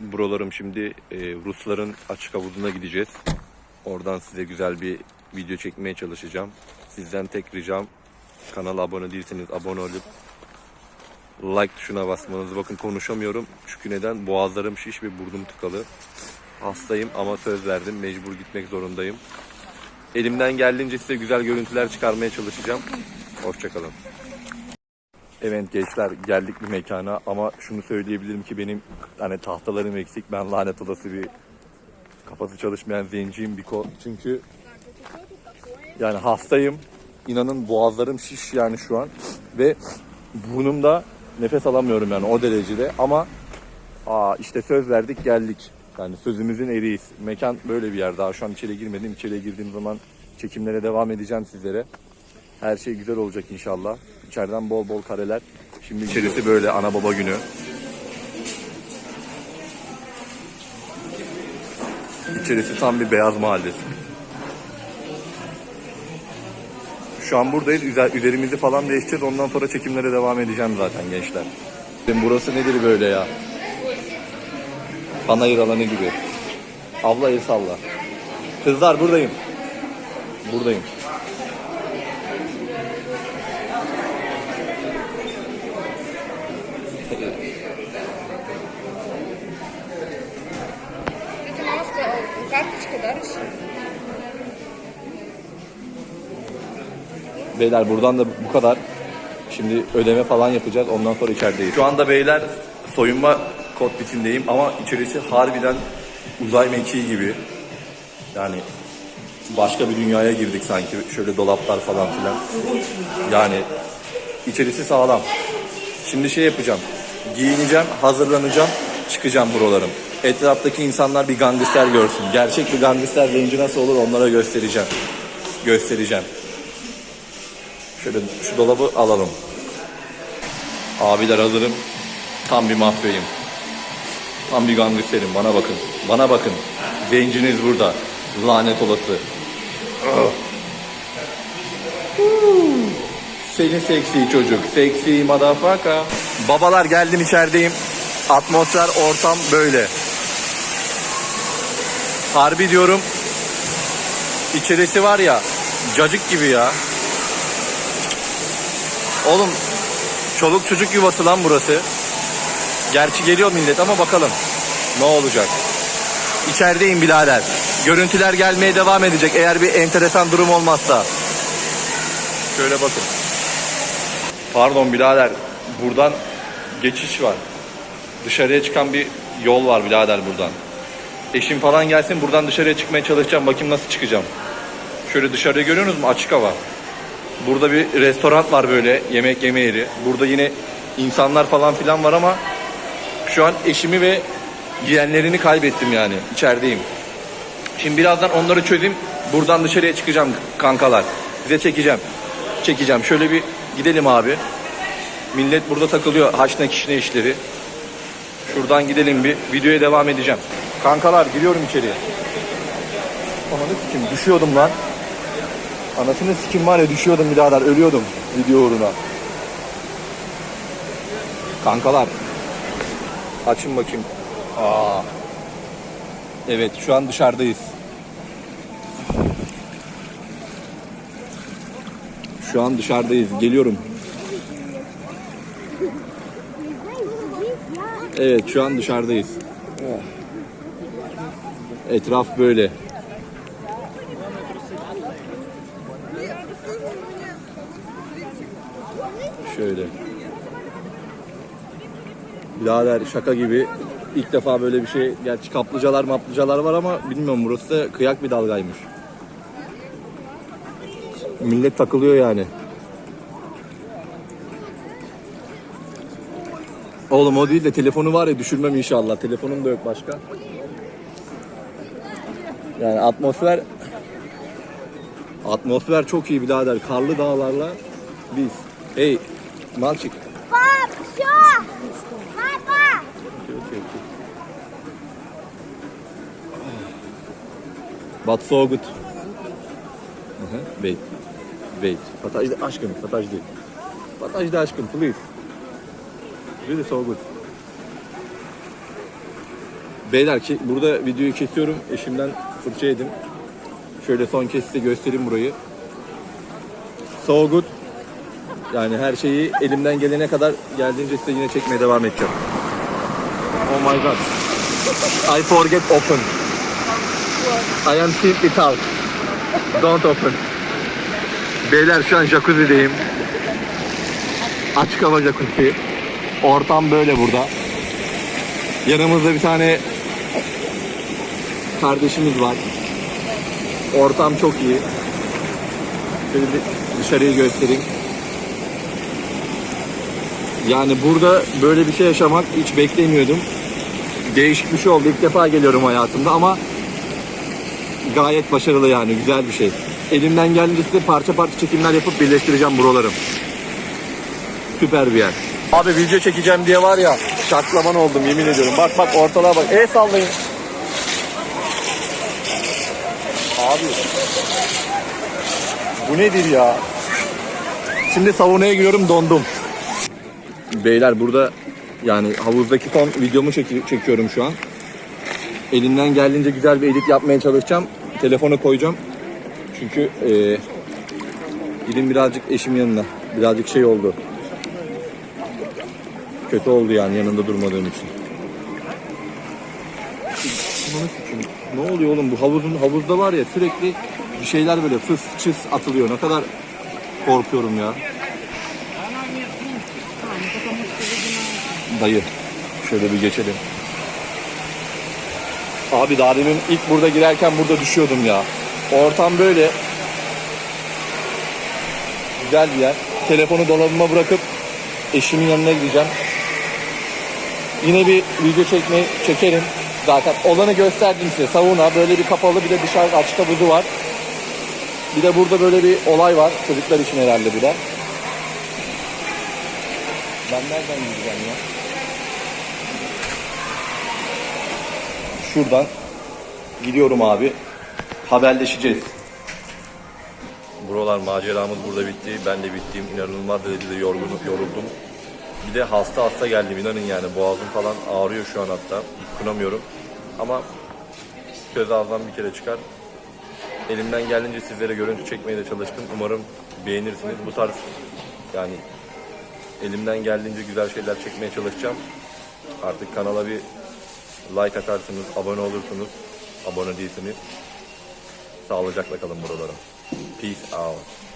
Buralarım şimdi e, Rusların açık havuzuna gideceğiz. Oradan size güzel bir video çekmeye çalışacağım. Sizden tek ricam kanala abone değilseniz abone olup like tuşuna basmanız. Bakın konuşamıyorum. Çünkü neden? Boğazlarım şiş ve burnum tıkalı. Hastayım ama söz verdim. Mecbur gitmek zorundayım. Elimden geldiğince size güzel görüntüler çıkarmaya çalışacağım. Hoşçakalın. Evet gençler geldik bir mekana ama şunu söyleyebilirim ki benim hani tahtalarım eksik. Ben lanet olası bir kafası çalışmayan zenciyim bir ko. Çünkü yani hastayım. İnanın boğazlarım şiş yani şu an ve burnumda nefes alamıyorum yani o derecede ama aa işte söz verdik geldik. Yani sözümüzün eriyiz. Mekan böyle bir yer. Daha şu an içeri girmedim. İçeriye girdiğim zaman çekimlere devam edeceğim sizlere. Her şey güzel olacak inşallah. İçeriden bol bol kareler. Şimdi içerisi böyle ana baba günü. İçerisi tam bir beyaz mahallesi. Şu an buradayız. Üzer- Üzerimizi falan değiştireceğiz. Ondan sonra çekimlere devam edeceğim zaten gençler. Burası nedir böyle ya? Panayır alanı gibi. Abla el salla. Kızlar buradayım. Buradayım. Beyler buradan da bu kadar. Şimdi ödeme falan yapacağız. Ondan sonra içerideyiz. Şu anda beyler soyunma kokpitindeyim ama içerisi harbiden uzay mekiği gibi. Yani başka bir dünyaya girdik sanki. Şöyle dolaplar falan filan. Yani içerisi sağlam. Şimdi şey yapacağım. Giyineceğim, hazırlanacağım, çıkacağım buralarım. Etraftaki insanlar bir gangster görsün. Gerçek bir gangster zenci nasıl olur onlara göstereceğim. Göstereceğim. Şöyle şu dolabı alalım. Abiler hazırım. Tam bir mafyayım. Tam bir gangsterim. Bana bakın. Bana bakın. Zenciniz burada. Lanet olası. Seni seksi çocuk. Seksi motherfucker. Babalar geldim içerideyim. Atmosfer, ortam böyle. Harbi diyorum. İçerisi var ya. Cacık gibi ya. Oğlum çoluk çocuk yuvası lan burası. Gerçi geliyor millet ama bakalım ne olacak. İçerideyim birader. Görüntüler gelmeye devam edecek eğer bir enteresan durum olmazsa. Şöyle bakın. Pardon birader. Buradan geçiş var. Dışarıya çıkan bir yol var birader buradan. Eşim falan gelsin buradan dışarıya çıkmaya çalışacağım. Bakayım nasıl çıkacağım. Şöyle dışarıya görüyorsunuz mu? Açık hava. Burada bir restoran var böyle yemek yeme yeri. Burada yine insanlar falan filan var ama şu an eşimi ve yeğenlerini kaybettim yani. İçerideyim. Şimdi birazdan onları çözeyim. Buradan dışarıya çıkacağım kankalar. Size çekeceğim. Çekeceğim. Şöyle bir gidelim abi. Millet burada takılıyor. Haşne kişne işleri. Şuradan gidelim bir. Videoya devam edeceğim. Kankalar giriyorum içeriye. Ananı sikim düşüyordum lan. Anasını sikim var ya düşüyordum birader ölüyordum video uğruna. Kankalar. Açın bakayım. Aa. Evet şu an dışarıdayız. Şu an dışarıdayız. Geliyorum. Evet şu an dışarıdayız. Etraf böyle. Şöyle. Birader şaka gibi ilk defa böyle bir şey. Gerçi kaplıcalar maplıcalar var ama bilmiyorum burası da kıyak bir dalgaymış. Millet takılıyor yani. Oğlum o değil de telefonu var ya düşürmem inşallah. Telefonum da yok başka. Yani atmosfer atmosfer çok iyi birader. Karlı dağlarla biz. Hey Malçik. Bak şu. Baba. Okay, okay, okay. But so good. Wait. Wait. Patajda aşkım. Patajda. Patajda aşkım please. Really so good. Beyler ki burada videoyu kesiyorum. Eşimden fırça yedim. Şöyle son kez size göstereyim burayı. So good. Yani her şeyi elimden gelene kadar geldiğince size yine çekmeye devam edeceğim. Oh my god. I forget open. I am simply talk. Don't open. Beyler şu an jacuzzi'deyim. Açık hava jacuzzi. Ortam böyle burada. Yanımızda bir tane kardeşimiz var. Ortam çok iyi. Şöyle bir dışarıyı göstereyim. Yani burada böyle bir şey yaşamak hiç beklemiyordum. Değişik bir şey oldu. İlk defa geliyorum hayatımda ama gayet başarılı yani güzel bir şey. Elimden geldiğince parça parça çekimler yapıp birleştireceğim buralarım. Süper bir yer. Abi video çekeceğim diye var ya şaklaman oldum yemin ediyorum. Bak bak ortalığa bak. El sallayın. Abi. Bu nedir ya? Şimdi savunaya giriyorum dondum. Beyler burada yani havuzdaki son videomu çeki- çekiyorum şu an. Elimden geldiğince güzel bir edit yapmaya çalışacağım. Telefonu koyacağım. Çünkü eee dilim birazcık eşimin yanına. Birazcık şey oldu. Kötü oldu yani yanında durmadığım için. Ananı sikeyim. Ne oluyor oğlum bu havuzun havuzda var ya sürekli bir şeyler böyle fıs çıs atılıyor. Ne kadar korkuyorum ya. Dayı şöyle bir geçelim. Abi daha demin ilk burada girerken burada düşüyordum ya. Ortam böyle. Güzel bir yer. Telefonu dolabıma bırakıp eşimin yanına gideceğim. Yine bir video çekmeyi çekerim. Zaten olanı gösterdim size. Sauna böyle bir kapalı bir de dışarı açık havuzu var. Bir de burada böyle bir olay var. Çocuklar için herhalde bu da. Ben nereden gideceğim ya? Şuradan gidiyorum abi. Haberleşeceğiz. Buralar maceramız burada bitti. Ben de bittim. İnanılmaz derecede yorgunum, yoruldum. Bir de hasta hasta geldim inanın yani. Boğazım falan ağrıyor şu an hatta. Yutkunamıyorum. Ama söz ağızdan bir kere çıkar. Elimden geldiğince sizlere görüntü çekmeye de çalıştım. Umarım beğenirsiniz. Bu tarz yani elimden geldiğince güzel şeyler çekmeye çalışacağım. Artık kanala bir like atarsınız, abone olursunuz. Abone değilsiniz. Sağlıcakla kalın buralara. Peace out.